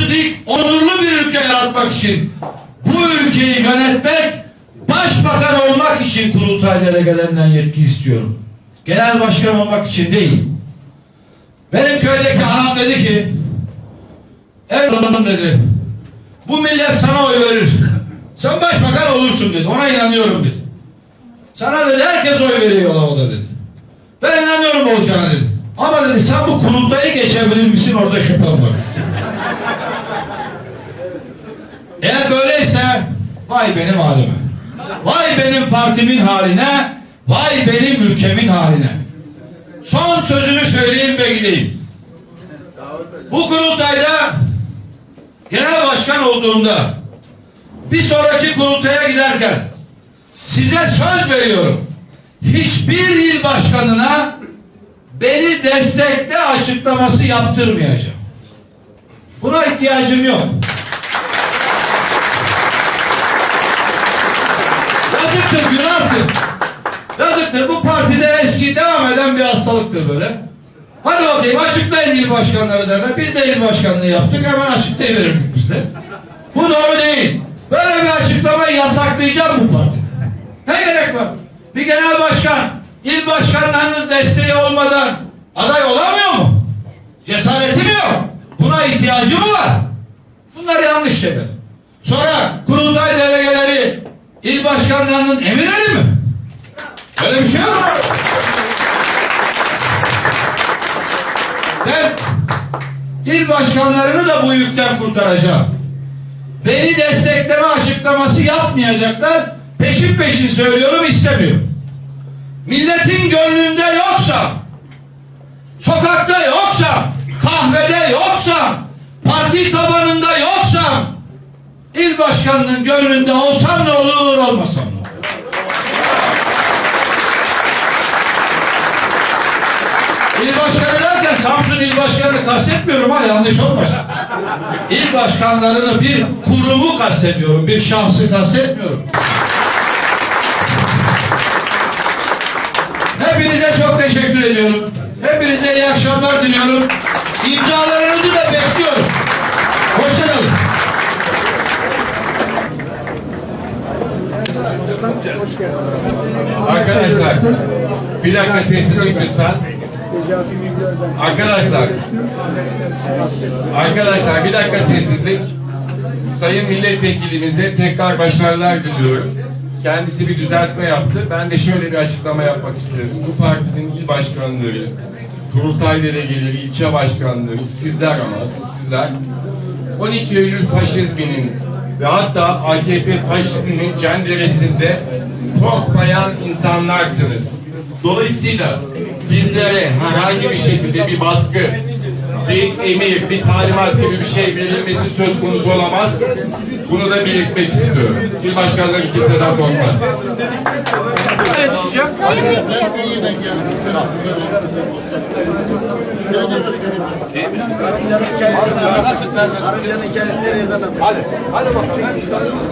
dik, onurlu bir ülke yaratmak için, bu ülkeyi yönetmek, başbakan olmak için kurultay delegelerinden yetki istiyorum. Genel başkan olmak için değil. Benim köydeki anam dedi ki, Erdoğan dedi, bu millet sana oy verir. Sen başbakan olursun dedi. Ona inanıyorum dedi. Sana dedi herkes oy veriyor o dedi. Ben inanıyorum olacağına dedi. Ama dedi sen bu kurultayı geçebilir misin orada şüphem var. Eğer böyleyse vay benim halime. Vay benim partimin haline. Vay benim ülkemin haline. Son sözümü söyleyeyim ve gideyim. Bu kurultayda genel başkan olduğumda bir sonraki kurultaya giderken size söz veriyorum. Hiçbir il başkanına beni destekle açıklaması yaptırmayacağım. Buna ihtiyacım yok. Yazıktır. Bu partide eski devam eden bir hastalıktır böyle. Hadi bakayım açıklayın il başkanları derler. Biz de il başkanlığı yaptık. Hemen açıklayıverirdik biz de. Bu doğru değil. Böyle bir açıklamayı yasaklayacağım bu parti. Ne gerek var? Bir genel başkan il başkanlarının desteği olmadan aday olamıyor mu? Cesareti mi yok? Buna ihtiyacı mı var? Bunlar yanlış şeyler. Sonra kurultay delegeleri il başkanlarının emirleri mi? Öyle bir şey yok. Ben il başkanlarını da bu yükten kurtaracağım. Beni destekleme açıklaması yapmayacaklar. Peşin peşin söylüyorum istemiyorum. Milletin gönlünde yoksa, sokakta yoksa, kahvede yoksa, parti tabanında yoksa, il başkanının gönlünde olsam ne olur, olmasam ne olur. İl başkanı kastetmiyorum ha yanlış olmasın. İl başkanlarını bir kurumu kastediyorum, bir şahsı kastetmiyorum. Hepinize çok teşekkür ediyorum. Hepinize iyi akşamlar diliyorum. İmzalarınızı da bekliyorum. Hoşçakalın. Arkadaşlar bir dakika sessizlik lütfen. Arkadaşlar Arkadaşlar bir dakika sessizlik. Sayın milletvekilimize tekrar başarılar diliyorum. Kendisi bir düzeltme yaptı. Ben de şöyle bir açıklama yapmak isterim. Bu partinin il başkanları, kurultay delegeleri, ilçe başkanları, sizler ama asıl sizler 12 Eylül faşizminin ve hatta AKP faşizminin cenderesinde korkmayan insanlarsınız. Dolayısıyla bizlere herhangi bir şekilde bir baskı, bir emir, bir talimat gibi bir şey verilmesi söz konusu olamaz. Bunu da belirtmek istiyorum. İl başkanları kimseden korkmaz. Hadi, hadi bakalım.